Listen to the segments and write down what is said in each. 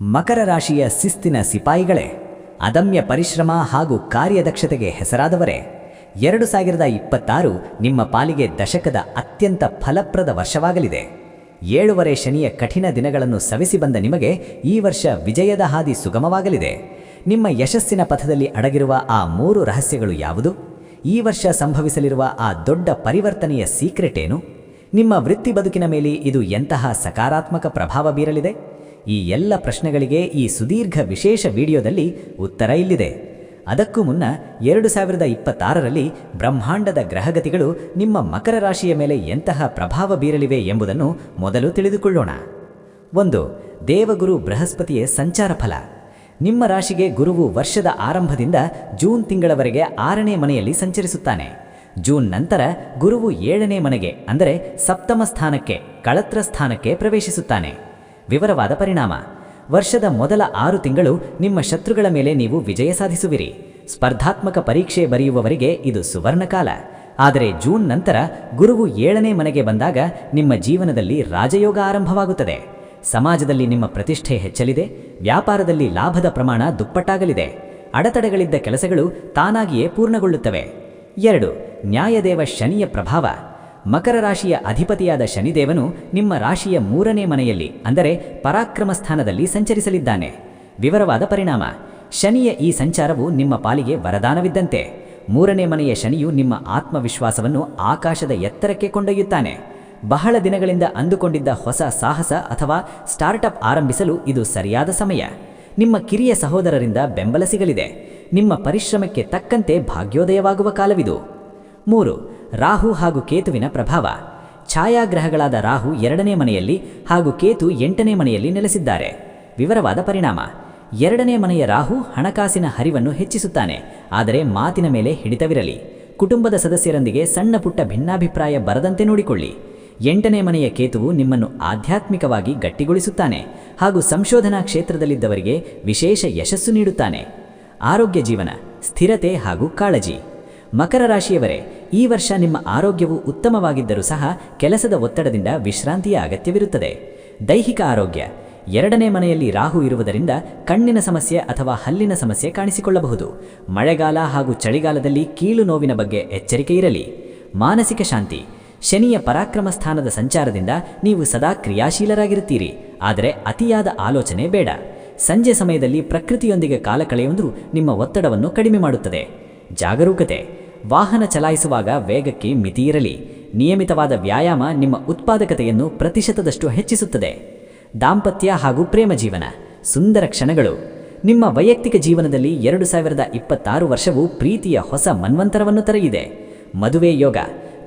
ಮಕರ ರಾಶಿಯ ಶಿಸ್ತಿನ ಸಿಪಾಯಿಗಳೇ, ಅದಮ್ಯ ಪರಿಶ್ರಮ ಹಾಗೂ ಕಾರ್ಯದಕ್ಷತೆಗೆ ಹೆಸರಾದವರೇ, ಎರಡು ಸಾವಿರದ ಇಪ್ಪತ್ತಾರು ನಿಮ್ಮ ಪಾಲಿಗೆ ದಶಕದ ಅತ್ಯಂತ ಫಲಪ್ರದ ವರ್ಷವಾಗಲಿದೆ. ಏಳುವರೆ ಶನಿಯ ಕಠಿಣ ದಿನಗಳನ್ನು ಸವಿಸಿ ಬಂದ ನಿಮಗೆ ಈ ವರ್ಷ ವಿಜಯದ ಹಾದಿ ಸುಗಮವಾಗಲಿದೆ. ನಿಮ್ಮ ಯಶಸ್ಸಿನ ಪಥದಲ್ಲಿ ಅಡಗಿರುವ ಆ ಮೂರು ರಹಸ್ಯಗಳು ಯಾವುದು? ಈ ವರ್ಷ ಸಂಭವಿಸಲಿರುವ ಆ ದೊಡ್ಡ ಪರಿವರ್ತನೆಯ ಸೀಕ್ರೆಟ್ ಏನು ನಿಮ್ಮ ವೃತ್ತಿ ಬದುಕಿನ ಮೇಲೆ ಇದು ಎಂತಹ ಸಕಾರಾತ್ಮಕ ಪ್ರಭಾವ ಬೀರಲಿದೆ? ಈ ಎಲ್ಲ ಪ್ರಶ್ನೆಗಳಿಗೆ ಈ ಸುದೀರ್ಘ ವಿಶೇಷ ವಿಡಿಯೋದಲ್ಲಿ ಉತ್ತರ ಇಲ್ಲಿದೆ. ಅದಕ್ಕೂ ಮುನ್ನ ಎರಡು ಸಾವಿರದ ಇಪ್ಪತ್ತಾರರಲ್ಲಿ ಬ್ರಹ್ಮಾಂಡದ ಗ್ರಹಗತಿಗಳು ನಿಮ್ಮ ಮಕರ ರಾಶಿಯ ಮೇಲೆ ಎಂತಹ ಪ್ರಭಾವ ಬೀರಲಿವೆ ಎಂಬುದನ್ನು ಮೊದಲು ತಿಳಿದುಕೊಳ್ಳೋಣ. ಒಂದು, ದೇವಗುರು ಬೃಹಸ್ಪತಿಯ ಸಂಚಾರ ಫಲ. ನಿಮ್ಮ ರಾಶಿಗೆ ಗುರುವು ವರ್ಷದ ಆರಂಭದಿಂದ ಜೂನ್ ತಿಂಗಳವರೆಗೆ ಆರನೇ ಮನೆಯಲ್ಲಿ ಸಂಚರಿಸುತ್ತಾನೆ. ಜೂನ್ ನಂತರ ಗುರುವು ಏಳನೇ ಮನೆಗೆ, ಅಂದರೆ ಸಪ್ತಮ ಸ್ಥಾನಕ್ಕೆ, ಕಳತ್ರ ಸ್ಥಾನಕ್ಕೆ ಪ್ರವೇಶಿಸುತ್ತಾನೆ. ವಿವರವಾದ ಪರಿಣಾಮ. ವರ್ಷದ ಮೊದಲ ಆರು ತಿಂಗಳು ನಿಮ್ಮ ಶತ್ರುಗಳ ಮೇಲೆ ನೀವು ವಿಜಯ ಸಾಧಿಸುವಿರಿ. ಸ್ಪರ್ಧಾತ್ಮಕ ಪರೀಕ್ಷೆ ಬರೆಯುವವರಿಗೆ ಇದು ಸುವರ್ಣಕಾಲ. ಆದರೆ ಜೂನ್ ನಂತರ ಗುರುವು ಏಳನೇ ಮನೆಗೆ ಬಂದಾಗ ನಿಮ್ಮ ಜೀವನದಲ್ಲಿ ರಾಜಯೋಗ ಆರಂಭವಾಗುತ್ತದೆ. ಸಮಾಜದಲ್ಲಿ ನಿಮ್ಮ ಪ್ರತಿಷ್ಠೆ ಹೆಚ್ಚಲಿದೆ, ವ್ಯಾಪಾರದಲ್ಲಿ ಲಾಭದ ಪ್ರಮಾಣ ದುಪ್ಪಟ್ಟಾಗಲಿದೆ. ಅಡೆತಡೆಗಳಿದ್ದ ಕೆಲಸಗಳು ತಾನಾಗಿಯೇ ಪೂರ್ಣಗೊಳ್ಳುತ್ತವೆ. ಎರಡು, ನ್ಯಾಯದೇವ ಶನಿಯ ಪ್ರಭಾವ. ಮಕರ ರಾಶಿಯ ಅಧಿಪತಿಯಾದ ಶನಿದೇವನು ನಿಮ್ಮ ರಾಶಿಯ ಮೂರನೇ ಮನೆಯಲ್ಲಿ, ಅಂದರೆ ಪರಾಕ್ರಮ ಸ್ಥಾನದಲ್ಲಿ ಸಂಚರಿಸಲಿದ್ದಾನೆ. ವಿವರವಾದ ಪರಿಣಾಮ. ಶನಿಯ ಈ ಸಂಚಾರವು ನಿಮ್ಮ ಪಾಲಿಗೆ ವರದಾನವಿದ್ದಂತೆ. ಮೂರನೇ ಮನೆಯ ಶನಿಯು ನಿಮ್ಮ ಆತ್ಮವಿಶ್ವಾಸವನ್ನು ಆಕಾಶದ ಎತ್ತರಕ್ಕೆ ಕೊಂಡೊಯ್ಯುತ್ತಾನೆ. ಬಹಳ ದಿನಗಳಿಂದ ಅಂದುಕೊಂಡಿದ್ದ ಹೊಸ ಸಾಹಸ ಅಥವಾ ಸ್ಟಾರ್ಟಪ್ ಆರಂಭಿಸಲು ಇದು ಸರಿಯಾದ ಸಮಯ. ನಿಮ್ಮ ಕಿರಿಯ ಸಹೋದರರಿಂದ ಬೆಂಬಲ ಸಿಗಲಿದೆ. ನಿಮ್ಮ ಪರಿಶ್ರಮಕ್ಕೆ ತಕ್ಕಂತೆ ಭಾಗ್ಯೋದಯವಾಗುವ ಕಾಲವಿದು. ಮೂರು. ರಾಹು ಹಾಗೂ ಕೇತುವಿನ ಪ್ರಭಾವ. ಛಾಯಾಗ್ರಹಗಳಾದ ರಾಹು ಎರಡನೇ ಮನೆಯಲ್ಲಿ ಹಾಗೂ ಕೇತು ಎಂಟನೇ ಮನೆಯಲ್ಲಿ ನೆಲೆಸಿದ್ದಾರೆ. ವಿವರವಾದ ಪರಿಣಾಮ. ಎರಡನೇ ಮನೆಯ ರಾಹು ಹಣಕಾಸಿನ ಹರಿವನ್ನು ಹೆಚ್ಚಿಸುತ್ತಾನೆ, ಆದರೆ ಮಾತಿನ ಮೇಲೆ ಹಿಡಿತವಿರಲಿ. ಕುಟುಂಬದ ಸದಸ್ಯರೊಂದಿಗೆ ಸಣ್ಣ ಪುಟ್ಟ ಭಿನ್ನಾಭಿಪ್ರಾಯ ಬರದಂತೆ ನೋಡಿಕೊಳ್ಳಿ. ಎಂಟನೇ ಮನೆಯ ಕೇತುವು ನಿಮ್ಮನ್ನು ಆಧ್ಯಾತ್ಮಿಕವಾಗಿ ಗಟ್ಟಿಗೊಳಿಸುತ್ತಾನೆ ಹಾಗೂ ಸಂಶೋಧನಾ ಕ್ಷೇತ್ರದಲ್ಲಿದ್ದವರಿಗೆ ವಿಶೇಷ ಯಶಸ್ಸು ನೀಡುತ್ತಾನೆ. ಆರೋಗ್ಯ ಜೀವನ, ಸ್ಥಿರತೆ ಹಾಗೂ ಕಾಳಜಿ. ಮಕರ ರಾಶಿಯವರೇ ಈ ವರ್ಷ ನಿಮ್ಮ ಆರೋಗ್ಯವು ಉತ್ತಮವಾಗಿದ್ದರೂ ಸಹ ಕೆಲಸದ ಒತ್ತಡದಿಂದ ವಿಶ್ರಾಂತಿಯ ಅಗತ್ಯವಿರುತ್ತದೆ. ದೈಹಿಕ ಆರೋಗ್ಯ. ಎರಡನೇ ಮನೆಯಲ್ಲಿ ರಾಹು ಇರುವುದರಿಂದ ಕಣ್ಣಿನ ಸಮಸ್ಯೆ ಅಥವಾ ಹಲ್ಲಿನ ಸಮಸ್ಯೆ ಕಾಣಿಸಿಕೊಳ್ಳಬಹುದು. ಮಳೆಗಾಲ ಹಾಗೂ ಚಳಿಗಾಲದಲ್ಲಿ ಕೀಳು ನೋವಿನ ಬಗ್ಗೆ ಎಚ್ಚರಿಕೆ ಇರಲಿ. ಮಾನಸಿಕ ಶಾಂತಿ. ಶನಿಯ ಪರಾಕ್ರಮ ಸ್ಥಾನದ ಸಂಚಾರದಿಂದ ನೀವು ಸದಾ ಕ್ರಿಯಾಶೀಲರಾಗಿರುತ್ತೀರಿ. ಆದರೆ ಅತಿಯಾದ ಆಲೋಚನೆ ಬೇಡ. ಸಂಜೆ ಸಮಯದಲ್ಲಿ ಪ್ರಕೃತಿಯೊಂದಿಗೆ ಕಾಲ ಕಳೆಯುವುದು ನಿಮ್ಮ ಒತ್ತಡವನ್ನು ಕಡಿಮೆ ಮಾಡುತ್ತದೆ. ಜಾಗರೂಕತೆ. ವಾಹನ ಚಲಾಯಿಸುವಾಗ ವೇಗಕ್ಕೆ ಮಿತಿಯಿರಲಿ. ನಿಯಮಿತವಾದ ವ್ಯಾಯಾಮ ನಿಮ್ಮ ಉತ್ಪಾದಕತೆಯನ್ನು ಪ್ರತಿಶತದಷ್ಟು ಹೆಚ್ಚಿಸುತ್ತದೆ. ದಾಂಪತ್ಯ ಹಾಗೂ ಪ್ರೇಮ ಜೀವನ, ಸುಂದರ ಕ್ಷಣಗಳು. ನಿಮ್ಮ ವೈಯಕ್ತಿಕ ಜೀವನದಲ್ಲಿ ಎರಡು ಸಾವಿರದ ಇಪ್ಪತ್ತಾರು ವರ್ಷವು ಪ್ರೀತಿಯ ಹೊಸ ಮನ್ವಂತರವನ್ನು ತರೆಯಿದೆ ಮದುವೆ ಯೋಗ,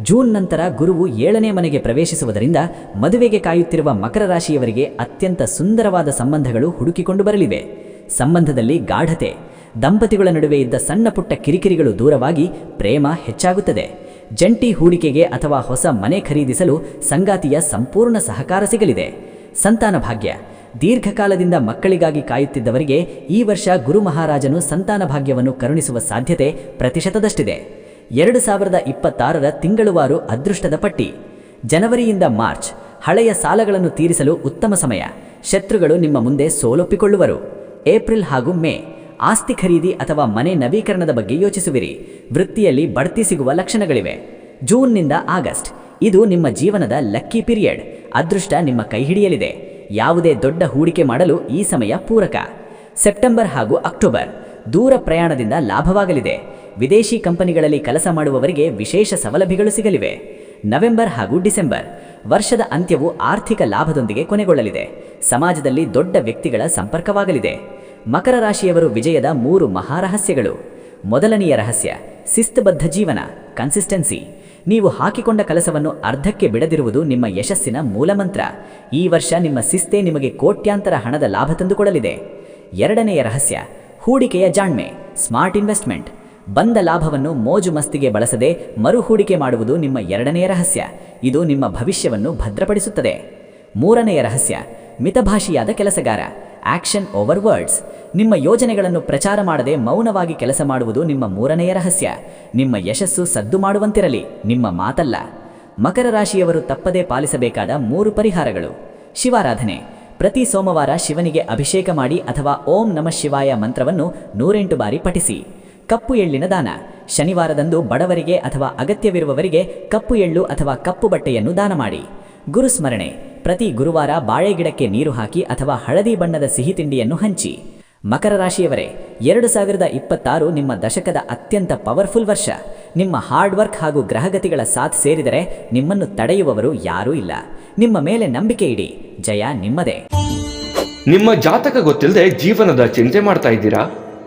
ಜೂನ್ ನಂತರ ಗುರುವು ಏಳನೇ ಮನೆಗೆ ಪ್ರವೇಶಿಸುವುದರಿಂದ ಮದುವೆಗೆ ಕಾಯುತ್ತಿರುವ ಮಕರ ರಾಶಿಯವರಿಗೆ ಅತ್ಯಂತ ಸುಂದರವಾದ ಸಂಬಂಧಗಳು ಹುಡುಕಿಕೊಂಡು ಬರಲಿವೆ. ಸಂಬಂಧದಲ್ಲಿ ಗಾಢತೆ ದಂಪತಿಗಳ ನಡುವೆ ಇದ್ದ ಸಣ್ಣ ಪುಟ್ಟ ಕಿರಿಕಿರಿಗಳು ದೂರವಾಗಿ ಪ್ರೇಮ ಹೆಚ್ಚಾಗುತ್ತದೆ. ಜಂಟಿ ಹೂಡಿಕೆಗೆ ಅಥವಾ ಹೊಸ ಮನೆ ಖರೀದಿಸಲು ಸಂಗಾತಿಯ ಸಂಪೂರ್ಣ ಸಹಕಾರ ಸಿಗಲಿದೆ. ಸಂತಾನ ಭಾಗ್ಯ. ದೀರ್ಘಕಾಲದಿಂದ ಮಕ್ಕಳಿಗಾಗಿ ಕಾಯುತ್ತಿದ್ದವರಿಗೆ ಈ ವರ್ಷ ಗುರು ಮಹಾರಾಜನು ಸಂತಾನ ಭಾಗ್ಯವನ್ನು ಕರುಣಿಸುವ ಸಾಧ್ಯತೆ ಪ್ರತಿಶತದಷ್ಟಿದೆ. ಎರಡು ಸಾವಿರದ ಇಪ್ಪತ್ತಾರರ ತಿಂಗಳುವಾರು ಅದೃಷ್ಟದ ಪಟ್ಟಿ. ಜನವರಿಯಿಂದ ಮಾರ್ಚ್. ಹಳೆಯ ಸಾಲಗಳನ್ನು ತೀರಿಸಲು ಉತ್ತಮ ಸಮಯ. ಶತ್ರುಗಳು ನಿಮ್ಮ ಮುಂದೆ ಸೋಲೊಪ್ಪಿಕೊಳ್ಳುವರು. ಏಪ್ರಿಲ್ ಹಾಗೂ ಮೇ. ಆಸ್ತಿ ಖರೀದಿ ಅಥವಾ ಮನೆ ನವೀಕರಣದ ಬಗ್ಗೆ ಯೋಚಿಸುವಿರಿ. ವೃತ್ತಿಯಲ್ಲಿ ಬಡ್ತಿ ಸಿಗುವ ಲಕ್ಷಣಗಳಿವೆ. ಜೂನ್ನಿಂದ ಆಗಸ್ಟ್. ಇದು ನಿಮ್ಮ ಜೀವನದ ಲಕ್ಕಿ ಪೀರಿಯಡ್. ಅದೃಷ್ಟ ನಿಮ್ಮ ಕೈ ಹಿಡಿಯಲಿದೆ ಯಾವುದೇ ದೊಡ್ಡ ಹೂಡಿಕೆ ಮಾಡಲು ಈ ಸಮಯ ಪೂರಕ. ಸೆಪ್ಟೆಂಬರ್ ಹಾಗೂ ಅಕ್ಟೋಬರ್. ದೂರ ಪ್ರಯಾಣದಿಂದ ಲಾಭವಾಗಲಿದೆ. ವಿದೇಶಿ ಕಂಪನಿಗಳಲ್ಲಿ ಕೆಲಸ ಮಾಡುವವರಿಗೆ ವಿಶೇಷ ಸೌಲಭ್ಯಗಳು ಸಿಗಲಿವೆ. ನವೆಂಬರ್ ಹಾಗೂ ಡಿಸೆಂಬರ್. ವರ್ಷದ ಅಂತ್ಯವು ಆರ್ಥಿಕ ಲಾಭದೊಂದಿಗೆ ಕೊನೆಗೊಳ್ಳಲಿದೆ. ಸಮಾಜದಲ್ಲಿ ದೊಡ್ಡ ವ್ಯಕ್ತಿಗಳ ಸಂಪರ್ಕವಾಗಲಿದೆ. ಮಕರ ರಾಶಿಯವರು ವಿಜಯದ ಮೂರು ಮಹಾರಹಸ್ಯಗಳು ಮೊದಲನೆಯ ರಹಸ್ಯ, ಶಿಸ್ತುಬದ್ಧ ಜೀವನ ಕನ್ಸಿಸ್ಟೆನ್ಸಿ ನೀವು ಹಾಕಿಕೊಂಡ ಕೆಲಸವನ್ನು ಅರ್ಧಕ್ಕೆ ಬಿಡದಿರುವುದು ನಿಮ್ಮ ಯಶಸ್ಸಿನ ಮೂಲಮಂತ್ರ. ಈ ವರ್ಷ ನಿಮ್ಮ ಶಿಸ್ತೆ ನಿಮಗೆ ಕೋಟ್ಯಾಂತರ ಹಣದ ಲಾಭ ತಂದುಕೊಡಲಿದೆ. ಎರಡನೆಯ ರಹಸ್ಯ, ಹೂಡಿಕೆಯ ಜಾಣ್ಮೆ ಸ್ಮಾರ್ಟ್ ಇನ್ವೆಸ್ಟ್ಮೆಂಟ್ ಬಂದ ಲಾಭವನ್ನು ಮೋಜು ಮಸ್ತಿಗೆ ಬಳಸದೆ ಮರು ಹೂಡಿಕೆ ಮಾಡುವುದು ನಿಮ್ಮ ಎರಡನೆಯ ರಹಸ್ಯ. ಇದು ನಿಮ್ಮ ಭವಿಷ್ಯವನ್ನು ಭದ್ರಪಡಿಸುತ್ತದೆ. ಮೂರನೆಯ ರಹಸ್ಯ, ಮಿತಭಾಷಿಯಾದ ಕೆಲಸಗಾರ. ಆಕ್ಷನ್ ಓವರ್ ವರ್ಡ್ಸ್ ನಿಮ್ಮ ಯೋಜನೆಗಳನ್ನು ಪ್ರಚಾರ ಮಾಡದೆ ಮೌನವಾಗಿ ಕೆಲಸ ಮಾಡುವುದು ನಿಮ್ಮ ಮೂರನೆಯ ರಹಸ್ಯ. ನಿಮ್ಮ ಯಶಸ್ಸು ಸದ್ದು ಮಾಡುವಂತಿರಲಿ, ನಿಮ್ಮ ಮಾತಲ್ಲ. ಮಕರ ರಾಶಿಯವರು ತಪ್ಪದೇ ಪಾಲಿಸಬೇಕಾದ ಮೂರು ಪರಿಹಾರಗಳು. ಶಿವಾರಾಧನೆ. ಪ್ರತಿ ಸೋಮವಾರ ಶಿವನಿಗೆ ಅಭಿಷೇಕ ಮಾಡಿ ಅಥವಾ ಓಂ ನಮಃ ಶಿವಾಯ ಮಂತ್ರವನ್ನು ನೂರೆಂಟು ಬಾರಿ ಪಠಿಸಿ. ಕಪ್ಪು ಎಳ್ಳಿನ ದಾನ. ಶನಿವಾರದಂದು ಬಡವರಿಗೆ ಅಥವಾ ಅಗತ್ಯವಿರುವವರಿಗೆ ಕಪ್ಪು ಎಳ್ಳು ಅಥವಾ ಕಪ್ಪು ಬಟ್ಟೆಯನ್ನು ದಾನ ಮಾಡಿ. ಗುರುಸ್ಮರಣೆ. ಪ್ರತಿ ಗುರುವಾರ ಬಾಳೆಗಿಡಕ್ಕೆ ನೀರು ಹಾಕಿ ಅಥವಾ ಹಳದಿ ಬಣ್ಣದ ಸಿಹಿ ತಿಂಡಿಯನ್ನು ಹಂಚಿ. ಮಕರ ರಾಶಿಯವರೇ, ಎರಡು ಸಾವಿರದ ಇಪ್ಪತ್ತಾರು ನಿಮ್ಮ ದಶಕದ ಅತ್ಯಂತ ಪವರ್ಫುಲ್ ವರ್ಷ. ನಿಮ್ಮ ಹಾರ್ಡ್ ವರ್ಕ್ ಹಾಗೂ ಗ್ರಹಗತಿಗಳ ಸಾಥ್ ಸೇರಿದರೆ ನಿಮ್ಮನ್ನು ತಡೆಯುವವರು ಯಾರೂ ಇಲ್ಲ. ನಿಮ್ಮ ಮೇಲೆ ನಂಬಿಕೆ ಇಡಿ. ಜಯ ನಿಮ್ಮದೇ. ನಿಮ್ಮ ಜಾತಕ ಗೊತ್ತಿಲ್ಲದೆ ಜೀವನದ ಚಿಂತೆ ಮಾಡ್ತಾ ಇದ್ದೀರಾ?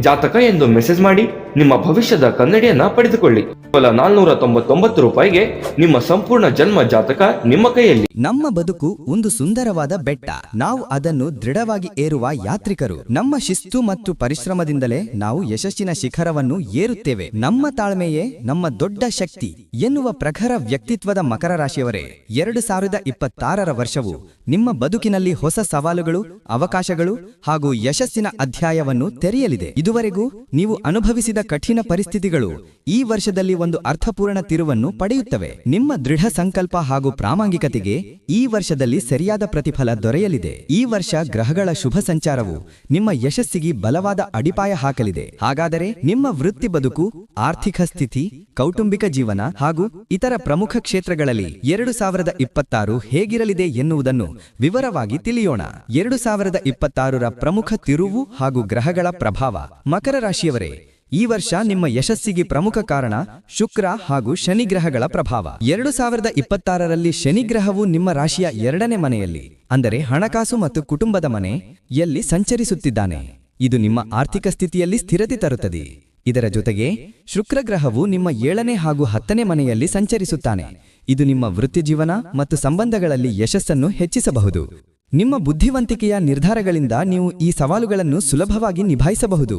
ಜಾತಕ ಎಂದು ಮೆಸೇಜ್ ಮಾಡಿ, ನಿಮ್ಮ ಭವಿಷ್ಯದ ಕನ್ನಡಿಯನ್ನ ಪಡೆದುಕೊಳ್ಳಿ. ಕೇವಲ ನಾಲ್ನೂರ ತೊಂಬತ್ತೊಂಬತ್ತು ರೂಪಾಯಿಗೆ ನಿಮ್ಮ ಸಂಪೂರ್ಣ ಜನ್ಮ ಜಾತಕ ನಿಮ್ಮ ಕೈಯಲ್ಲಿ. ನಮ್ಮ ಬದುಕು ಒಂದು ಸುಂದರವಾದ ಬೆಟ್ಟ. ನಾವು ಅದನ್ನು ದೃಢವಾಗಿ ಏರುವ ಯಾತ್ರಿಕರು. ನಮ್ಮ ಶಿಸ್ತು ಮತ್ತು ಪರಿಶ್ರಮದಿಂದಲೇ ನಾವು ಯಶಸ್ಸಿನ ಶಿಖರವನ್ನು ಏರುತ್ತೇವೆ. ನಮ್ಮ ತಾಳ್ಮೆಯೇ ನಮ್ಮ ದೊಡ್ಡ ಶಕ್ತಿ ಎನ್ನುವ ಪ್ರಖರ ವ್ಯಕ್ತಿತ್ವದ ಮಕರ ರಾಶಿಯವರೇ, ಎರಡು ಸಾವಿರದ ಇಪ್ಪತ್ತಾರರ ವರ್ಷವು ನಿಮ್ಮ ಬದುಕಿನಲ್ಲಿ ಹೊಸ ಸವಾಲುಗಳು, ಅವಕಾಶಗಳು ಹಾಗೂ ಯಶಸ್ಸಿನ ಅಧ್ಯಾಯವನ್ನು ತೆರೆಯಲಿದೆ. ಇದುವರೆಗೂ ನೀವು ಅನುಭವಿಸಿದ ಕಠಿಣ ಪರಿಸ್ಥಿತಿಗಳು ಈ ವರ್ಷದಲ್ಲಿ ಒಂದು ಅರ್ಥಪೂರ್ಣ ತಿರುವನ್ನು ಪಡೆಯುತ್ತವೆ. ನಿಮ್ಮ ದೃಢ ಸಂಕಲ್ಪ ಹಾಗೂ ಪ್ರಾಮಾಣಿಕತೆಗೆ ಈ ವರ್ಷದಲ್ಲಿ ಸರಿಯಾದ ಪ್ರತಿಫಲ ದೊರೆಯಲಿದೆ. ಈ ವರ್ಷ ಗ್ರಹಗಳ ಶುಭ ಸಂಚಾರವು ನಿಮ್ಮ ಯಶಸ್ಸಿಗೆ ಬಲವಾದ ಅಡಿಪಾಯ ಹಾಕಲಿದೆ. ಹಾಗಾದರೆ ನಿಮ್ಮ ವೃತ್ತಿ ಬದುಕು, ಆರ್ಥಿಕ ಸ್ಥಿತಿ, ಕೌಟುಂಬಿಕ ಜೀವನ ಹಾಗೂ ಇತರ ಪ್ರಮುಖ ಕ್ಷೇತ್ರಗಳಲ್ಲಿ ಎರಡು ಸಾವಿರದ ಇಪ್ಪತ್ತಾರು ಹೇಗಿರಲಿದೆ ಎನ್ನುವುದನ್ನು ವಿವರವಾಗಿ ತಿಳಿಯೋಣ. ಎರಡು ಸಾವಿರದ ಇಪ್ಪತ್ತಾರರ ಪ್ರಮುಖ ತಿರುವು ಹಾಗೂ ಗ್ರಹಗಳ ಪ್ರಭಾವ. ಮಕರ ರಾಶಿಯವರೇ, ಈ ವರ್ಷ ನಿಮ್ಮ ಯಶಸ್ಸಿಗೆ ಪ್ರಮುಖ ಕಾರಣ ಶುಕ್ರ ಹಾಗೂ ಶನಿ ಗ್ರಹಗಳ ಪ್ರಭಾವ. ಎರಡು ಸಾವಿರದ ಇಪ್ಪತ್ತಾರರಲ್ಲಿ ಶನಿ ಗ್ರಹವು ನಿಮ್ಮ ರಾಶಿಯ ಎರಡನೇ ಮನೆಯಲ್ಲಿ, ಅಂದರೆ ಹಣಕಾಸು ಮತ್ತು ಕುಟುಂಬದ ಮನೆ ಎಲ್ಲಿ ಸಂಚರಿಸುತ್ತಿದ್ದಾನೆ. ಇದು ನಿಮ್ಮ ಆರ್ಥಿಕ ಸ್ಥಿತಿಯಲ್ಲಿ ಸ್ಥಿರತೆ ತರುತ್ತದೆ. ಇದರ ಜೊತೆಗೆ, ಶುಕ್ರ ಗ್ರಹವು ನಿಮ್ಮ ಏಳನೇ ಹಾಗೂ ಹತ್ತನೇ ಮನೆಯಲ್ಲಿ ಸಂಚರಿಸುತ್ತಾನೆ. ಇದು ನಿಮ್ಮ ವೃತ್ತಿ ಜೀವನ ಮತ್ತು ಸಂಬಂಧಗಳಲ್ಲಿ ಯಶಸ್ಸನ್ನು ಹೆಚ್ಚಿಸಬಹುದು. ನಿಮ್ಮ ಬುದ್ಧಿವಂತಿಕೆಯ ನಿರ್ಧಾರಗಳಿಂದ ನೀವು ಈ ಸವಾಲುಗಳನ್ನು ಸುಲಭವಾಗಿ ನಿಭಾಯಿಸಬಹುದು.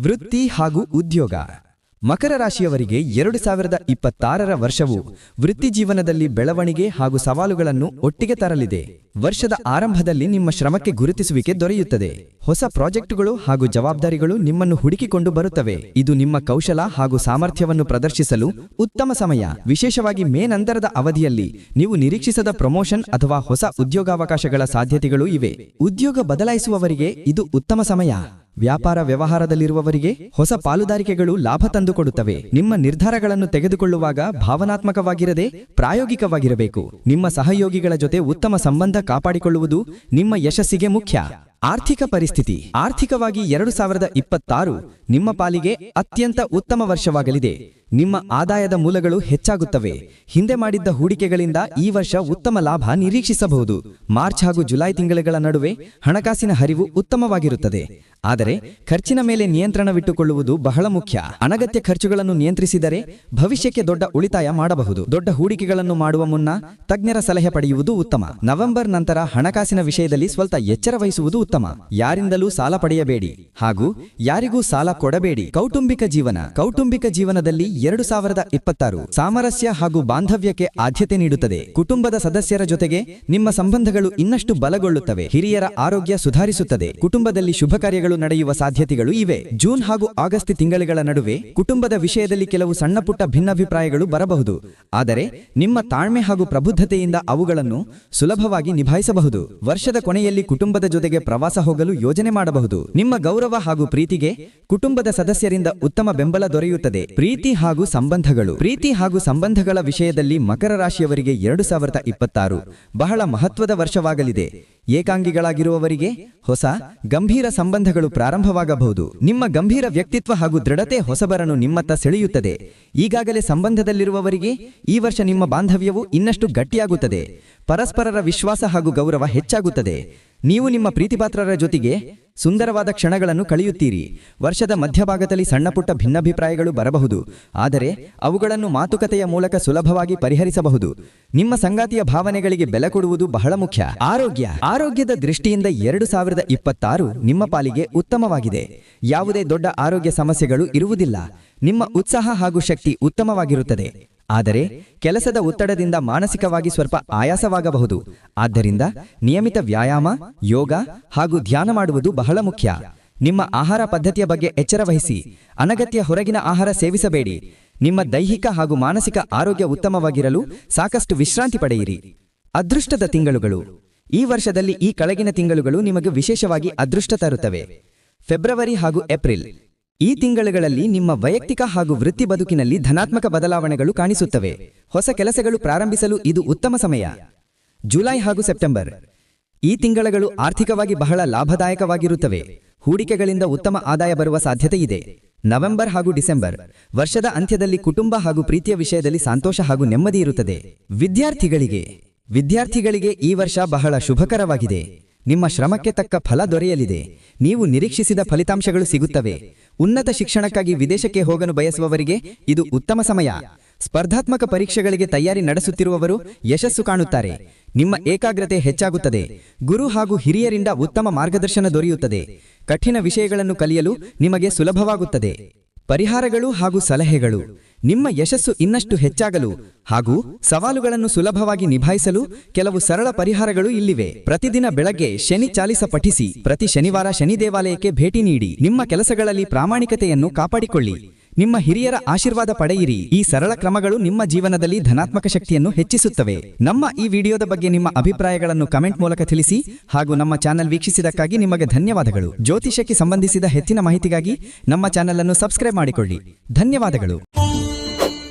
ವೃತ್ತಿ ಹಾಗೂ ಉದ್ಯೋಗ. ಮಕರ ರಾಶಿಯವರಿಗೆ ಎರಡು ಸಾವಿರದ ಇಪ್ಪತ್ತಾರರ ವರ್ಷವು ವೃತ್ತಿ ಜೀವನದಲ್ಲಿ ಬೆಳವಣಿಗೆ ಹಾಗೂ ಸವಾಲುಗಳನ್ನು ಒಟ್ಟಿಗೆ ತರಲಿದೆ. ವರ್ಷದ ಆರಂಭದಲ್ಲಿ ನಿಮ್ಮ ಶ್ರಮಕ್ಕೆ ಗುರುತಿಸುವಿಕೆ ದೊರೆಯುತ್ತದೆ. ಹೊಸ ಪ್ರಾಜೆಕ್ಟ್ಗಳು ಹಾಗೂ ಜವಾಬ್ದಾರಿಗಳು ನಿಮ್ಮನ್ನು ಹುಡುಕಿಕೊಂಡು ಬರುತ್ತವೆ. ಇದು ನಿಮ್ಮ ಕೌಶಲ ಹಾಗೂ ಸಾಮರ್ಥ್ಯವನ್ನು ಪ್ರದರ್ಶಿಸಲು ಉತ್ತಮ ಸಮಯ. ವಿಶೇಷವಾಗಿ ಮೇ ನಂತರದ ಅವಧಿಯಲ್ಲಿ ನೀವು ನಿರೀಕ್ಷಿಸದ ಪ್ರಮೋಷನ್ ಅಥವಾ ಹೊಸ ಉದ್ಯೋಗಾವಕಾಶಗಳ ಸಾಧ್ಯತೆಗಳು ಇವೆ. ಉದ್ಯೋಗ ಬದಲಾಯಿಸುವವರಿಗೆ ಇದು ಉತ್ತಮ ಸಮಯ. ವ್ಯಾಪಾರ ವ್ಯವಹಾರದಲ್ಲಿರುವವರಿಗೆ ಹೊಸ ಪಾಲುದಾರಿಕೆಗಳು ಲಾಭ ತಂದುಕೊಡುತ್ತವೆ. ನಿಮ್ಮ ನಿರ್ಧಾರಗಳನ್ನು ತೆಗೆದುಕೊಳ್ಳುವಾಗ ಭಾವನಾತ್ಮಕವಾಗಿರದೆ ಪ್ರಾಯೋಗಿಕವಾಗಿರಬೇಕು. ನಿಮ್ಮ ಸಹಯೋಗಿಗಳ ಜೊತೆ ಉತ್ತಮ ಸಂಬಂಧ ಕಾಪಾಡಿಕೊಳ್ಳುವುದು ನಿಮ್ಮ ಯಶಸ್ಸಿಗೆ ಮುಖ್ಯ. ಆರ್ಥಿಕ ಪರಿಸ್ಥಿತಿ. ಆರ್ಥಿಕವಾಗಿ ಎರಡು ಸಾವಿರದ ಇಪ್ಪತ್ತಾರು ನಿಮ್ಮ ಪಾಲಿಗೆ ಅತ್ಯಂತ ಉತ್ತಮ ವರ್ಷವಾಗಲಿದೆ. ನಿಮ್ಮ ಆದಾಯದ ಮೂಲಗಳು ಹೆಚ್ಚಾಗುತ್ತವೆ. ಹಿಂದೆ ಮಾಡಿದ್ದ ಹೂಡಿಕೆಗಳಿಂದ ಈ ವರ್ಷ ಉತ್ತಮ ಲಾಭ ನಿರೀಕ್ಷಿಸಬಹುದು. ಮಾರ್ಚ್ ಹಾಗೂ ಜುಲೈ ತಿಂಗಳುಗಳ ನಡುವೆ ಹಣಕಾಸಿನ ಹರಿವು ಉತ್ತಮವಾಗಿರುತ್ತದೆ. ಆದರೆ ಖರ್ಚಿನ ಮೇಲೆ ನಿಯಂತ್ರಣವಿಟ್ಟುಕೊಳ್ಳುವುದು ಬಹಳ ಮುಖ್ಯ. ಅನಗತ್ಯ ಖರ್ಚುಗಳನ್ನು ನಿಯಂತ್ರಿಸಿದರೆ ಭವಿಷ್ಯಕ್ಕೆ ದೊಡ್ಡ ಉಳಿತಾಯ ಮಾಡಬಹುದು. ದೊಡ್ಡ ಹೂಡಿಕೆಗಳನ್ನು ಮಾಡುವ ಮುನ್ನ ತಜ್ಞರ ಸಲಹೆ ಪಡೆಯುವುದು ಉತ್ತಮ. ನವೆಂಬರ್ ನಂತರ ಹಣಕಾಸಿನ ವಿಷಯದಲ್ಲಿ ಸ್ವಲ್ಪ ಎಚ್ಚರ ವಹಿಸುವುದು ಉತ್ತಮ. ಯಾರಿಂದಲೂ ಸಾಲ ಪಡೆಯಬೇಡಿ. ಹಾಗೂ ಯಾರಿಗೂ ಸಾಲ ಕೊಡಬೇಡಿ. ಕೌಟುಂಬಿಕ ಜೀವನ. ಕೌಟುಂಬಿಕ ಜೀವನದಲ್ಲಿ ಎರಡು ಸಾವಿರದ ಇಪ್ಪತ್ತಾರು ಸಾಮರಸ್ಯ ಹಾಗೂ ಬಾಂಧವ್ಯಕ್ಕೆ ಆದ್ಯತೆ ನೀಡುತ್ತದೆ. ಕುಟುಂಬದ ಸದಸ್ಯರ ಜೊತೆಗೆ ನಿಮ್ಮ ಸಂಬಂಧಗಳು ಇನ್ನಷ್ಟು ಬಲಗೊಳ್ಳುತ್ತವೆ. ಹಿರಿಯರ ಆರೋಗ್ಯ ಸುಧಾರಿಸುತ್ತದೆ. ಕುಟುಂಬದಲ್ಲಿ ಶುಭ ಕಾರ್ಯಗಳು ನಡೆಯುವ ಸಾಧ್ಯತೆಗಳು ಇವೆ. ಜೂನ್ ಹಾಗೂ ಆಗಸ್ಟ್ ತಿಂಗಳುಗಳ ನಡುವೆ ಕುಟುಂಬದ ವಿಷಯದಲ್ಲಿ ಕೆಲವು ಸಣ್ಣಪುಟ್ಟ ಭಿನ್ನಾಭಿಪ್ರಾಯಗಳು ಬರಬಹುದು. ಆದರೆ ನಿಮ್ಮ ತಾಳ್ಮೆ ಹಾಗೂ ಪ್ರಬುದ್ಧತೆಯಿಂದ ಅವುಗಳನ್ನು ಸುಲಭವಾಗಿ ನಿಭಾಯಿಸಬಹುದು. ವರ್ಷದ ಕೊನೆಯಲ್ಲಿ ಕುಟುಂಬದ ಜೊತೆಗೆ ಪ್ರವಾಸ ಹೋಗಲು ಯೋಜನೆ ಮಾಡಬಹುದು. ನಿಮ್ಮ ಗೌರವ ಹಾಗೂ ಪ್ರೀತಿಗೆ ಕುಟುಂಬದ ಸದಸ್ಯರಿಂದ ಉತ್ತಮ ಬೆಂಬಲ ದೊರೆಯುತ್ತದೆ. ಪ್ರೀತಿ ಹಾಗೂ ಸಂಬಂಧಗಳು. ಪ್ರೀತಿ ಹಾಗೂ ಸಂಬಂಧಗಳ ವಿಷಯದಲ್ಲಿ ಮಕರ ರಾಶಿಯವರಿಗೆ ಎರಡು ಸಾವಿರದ ಇಪ್ಪತ್ತಾರು ಬಹಳ ಮಹತ್ವದ ವರ್ಷವಾಗಲಿದೆ. ಏಕಾಂಗಿಗಳಾಗಿರುವವರಿಗೆ ಹೊಸ ಗಂಭೀರ ಸಂಬಂಧಗಳು ಪ್ರಾರಂಭವಾಗಬಹುದು. ನಿಮ್ಮ ಗಂಭೀರ ವ್ಯಕ್ತಿತ್ವ ಹಾಗೂ ದೃಢತೆ ಹೊಸಬರನ್ನು ನಿಮ್ಮತ್ತ ಸೆಳೆಯುತ್ತದೆ. ಈಗಾಗಲೇ ಸಂಬಂಧದಲ್ಲಿರುವವರಿಗೆ ಈ ವರ್ಷ ನಿಮ್ಮ ಬಾಂಧವ್ಯವು ಇನ್ನಷ್ಟು ಗಟ್ಟಿಯಾಗುತ್ತದೆ. ಪರಸ್ಪರರ ವಿಶ್ವಾಸ ಹಾಗೂ ಗೌರವ ಹೆಚ್ಚಾಗುತ್ತದೆ. ನೀವು ನಿಮ್ಮ ಪ್ರೀತಿಪಾತ್ರರ ಜೊತೆಗೆ ಸುಂದರವಾದ ಕ್ಷಣಗಳನ್ನು ಕಳೆಯುತ್ತೀರಿ. ವರ್ಷದ ಮಧ್ಯಭಾಗದಲ್ಲಿ ಸಣ್ಣಪುಟ್ಟ ಭಿನ್ನಾಭಿಪ್ರಾಯಗಳು ಬರಬಹುದು. ಆದರೆ ಅವುಗಳನ್ನು ಮಾತುಕತೆಯ ಮೂಲಕ ಸುಲಭವಾಗಿ ಪರಿಹರಿಸಬಹುದು. ನಿಮ್ಮ ಸಂಗಾತಿಯ ಭಾವನೆಗಳಿಗೆ ಬೆಲೆ ಕೊಡುವುದು ಬಹಳ ಮುಖ್ಯ. ಆರೋಗ್ಯ. ಆರೋಗ್ಯದ ದೃಷ್ಟಿಯಿಂದ ಎರಡು ಸಾವಿರದ ಇಪ್ಪತ್ತಾರು ನಿಮ್ಮ ಪಾಲಿಗೆ ಉತ್ತಮವಾಗಿದೆ. ಯಾವುದೇ ದೊಡ್ಡ ಆರೋಗ್ಯ ಸಮಸ್ಯೆಗಳು ಇರುವುದಿಲ್ಲ. ನಿಮ್ಮ ಉತ್ಸಾಹ ಹಾಗೂ ಶಕ್ತಿ ಉತ್ತಮವಾಗಿರುತ್ತದೆ. ಆದರೆ ಕೆಲಸದ ಒತ್ತಡದಿಂದ ಮಾನಸಿಕವಾಗಿ ಸ್ವಲ್ಪ ಆಯಾಸವಾಗಬಹುದು. ಆದ್ದರಿಂದ ನಿಯಮಿತ ವ್ಯಾಯಾಮ, ಯೋಗ ಹಾಗೂ ಧ್ಯಾನ ಮಾಡುವುದು ಬಹಳ ಮುಖ್ಯ. ನಿಮ್ಮ ಆಹಾರ ಪದ್ಧತಿಯ ಬಗ್ಗೆ ಎಚ್ಚರ ವಹಿಸಿ. ಅನಗತ್ಯ ಹೊರಗಿನ ಆಹಾರ ಸೇವಿಸಬೇಡಿ. ನಿಮ್ಮ ದೈಹಿಕ ಹಾಗೂ ಮಾನಸಿಕ ಆರೋಗ್ಯ ಉತ್ತಮವಾಗಿರಲು ಸಾಕಷ್ಟು ವಿಶ್ರಾಂತಿ ಪಡೆಯಿರಿ. ಅದೃಷ್ಟದ ತಿಂಗಳುಗಳು. ಈ ವರ್ಷದಲ್ಲಿ ಈ ಕೆಳಗಿನ ತಿಂಗಳುಗಳು ನಿಮಗೆ ವಿಶೇಷವಾಗಿ ಅದೃಷ್ಟ ತರುತ್ತವೆ. ಫೆಬ್ರವರಿ ಹಾಗೂ ಏಪ್ರಿಲ್. ಈ ತಿಂಗಳುಗಳಲ್ಲಿ ನಿಮ್ಮ ವೈಯಕ್ತಿಕ ಹಾಗೂ ವೃತ್ತಿ ಬದುಕಿನಲ್ಲಿ ಧನಾತ್ಮಕ ಬದಲಾವಣೆಗಳು ಕಾಣಿಸುತ್ತವೆ. ಹೊಸ ಕೆಲಸಗಳು ಪ್ರಾರಂಭಿಸಲು ಇದು ಉತ್ತಮ ಸಮಯ. ಜುಲೈ ಹಾಗೂ ಸೆಪ್ಟೆಂಬರ್. ಈ ತಿಂಗಳುಗಳು ಆರ್ಥಿಕವಾಗಿ ಬಹಳ ಲಾಭದಾಯಕವಾಗಿರುತ್ತವೆ. ಹೂಡಿಕೆಗಳಿಂದ ಉತ್ತಮ ಆದಾಯ ಬರುವ ಸಾಧ್ಯತೆ ಇದೆ. ನವೆಂಬರ್ ಹಾಗೂ ಡಿಸೆಂಬರ್. ವರ್ಷದ ಅಂತ್ಯದಲ್ಲಿ ಕುಟುಂಬ ಹಾಗೂ ಪ್ರೀತಿಯ ವಿಷಯದಲ್ಲಿ ಸಂತೋಷ ಹಾಗೂ ನೆಮ್ಮದಿ ಇರುತ್ತದೆ. ವಿದ್ಯಾರ್ಥಿಗಳಿಗೆ ವಿದ್ಯಾರ್ಥಿಗಳಿಗೆ ಈ ವರ್ಷ ಬಹಳ ಶುಭಕರವಾಗಿದೆ. ನಿಮ್ಮ ಶ್ರಮಕ್ಕೆ ತಕ್ಕ ಫಲ ದೊರೆಯಲಿದೆ. ನೀವು ನಿರೀಕ್ಷಿಸಿದ ಫಲಿತಾಂಶಗಳು ಸಿಗುತ್ತವೆ. ಉನ್ನತ ಶಿಕ್ಷಣಕ್ಕಾಗಿ ವಿದೇಶಕ್ಕೆ ಹೋಗಲು ಬಯಸುವವರಿಗೆ ಇದು ಉತ್ತಮ ಸಮಯ. ಸ್ಪರ್ಧಾತ್ಮಕ ಪರೀಕ್ಷೆಗಳಿಗೆ ತಯಾರಿ ನಡೆಸುತ್ತಿರುವವರು ಯಶಸ್ಸು ಕಾಣುತ್ತಾರೆ. ನಿಮ್ಮ ಏಕಾಗ್ರತೆ ಹೆಚ್ಚಾಗುತ್ತದೆ. ಗುರು ಹಾಗೂ ಹಿರಿಯರಿಂದ ಉತ್ತಮ ಮಾರ್ಗದರ್ಶನ ದೊರೆಯುತ್ತದೆ. ಕಠಿಣ ವಿಷಯಗಳನ್ನು ಕಲಿಯಲು ನಿಮಗೆ ಸುಲಭವಾಗುತ್ತದೆ. ಪರಿಹಾರಗಳು ಹಾಗೂ ಸಲಹೆಗಳು. ನಿಮ್ಮ ಯಶಸ್ಸು ಇನ್ನಷ್ಟು ಹೆಚ್ಚಾಗಲು ಹಾಗೂ ಸವಾಲುಗಳನ್ನು ಸುಲಭವಾಗಿ ನಿಭಾಯಿಸಲು ಕೆಲವು ಸರಳ ಪರಿಹಾರಗಳು ಇಲ್ಲಿವೆ. ಪ್ರತಿದಿನ ಬೆಳಗ್ಗೆ ಶನಿ ಚಾಲಿಸ ಪಠಿಸಿ ಪ್ರತಿ ಶನಿವಾರ ಶನಿ ದೇವಾಲಯಕ್ಕೆ ಭೇಟಿ ನೀಡಿ. ನಿಮ್ಮ ಕೆಲಸಗಳಲ್ಲಿ ಪ್ರಾಮಾಣಿಕತೆಯನ್ನು ಕಾಪಾಡಿಕೊಳ್ಳಿ. ನಿಮ್ಮ ಹಿರಿಯರ ಆಶೀರ್ವಾದ ಪಡೆಯಿರಿ. ಈ ಸರಳ ಕ್ರಮಗಳು ನಿಮ್ಮ ಜೀವನದಲ್ಲಿ ಧನಾತ್ಮಕ ಶಕ್ತಿಯನ್ನು ಹೆಚ್ಚಿಸುತ್ತವೆ. ನಮ್ಮ ಈ ವಿಡಿಯೋದ ಬಗ್ಗೆ ನಿಮ್ಮ ಅಭಿಪ್ರಾಯಗಳನ್ನು ಕಮೆಂಟ್ ಮೂಲಕ ತಿಳಿಸಿ ಹಾಗೂ ನಮ್ಮ ಚಾನೆಲ್ ವೀಕ್ಷಿಸಿದಕ್ಕಾಗಿ ನಿಮಗೆ ಧನ್ಯವಾದಗಳು. ಜ್ಯೋತಿಷಕ್ಕೆ ಸಂಬಂಧಿಸಿದ ಹೆಚ್ಚಿನ ಮಾಹಿತಿಗಾಗಿ ನಮ್ಮ ಚಾನೆಲ್ ಅನ್ನು ಸಬ್ಸ್ಕ್ರೈಬ್ ಮಾಡಿಕೊಳ್ಳಿ. ಧನ್ಯವಾದಗಳು.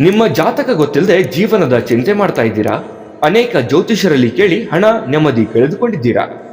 ನಿಮ್ಮ ಜಾತಕ ಗೊತ್ತಿಲ್ಲದೆ ಜೀವನದ ಚಿಂತೆ ಮಾಡ್ತಾ ಇದ್ದೀರಾ? ಅನೇಕ ಜ್ಯೋತಿಷರಲ್ಲಿ ಕೇಳಿ ಹಣ ನೆಮ್ಮದಿ ಕಳೆದುಕೊಂಡಿದ್ದೀರಾ?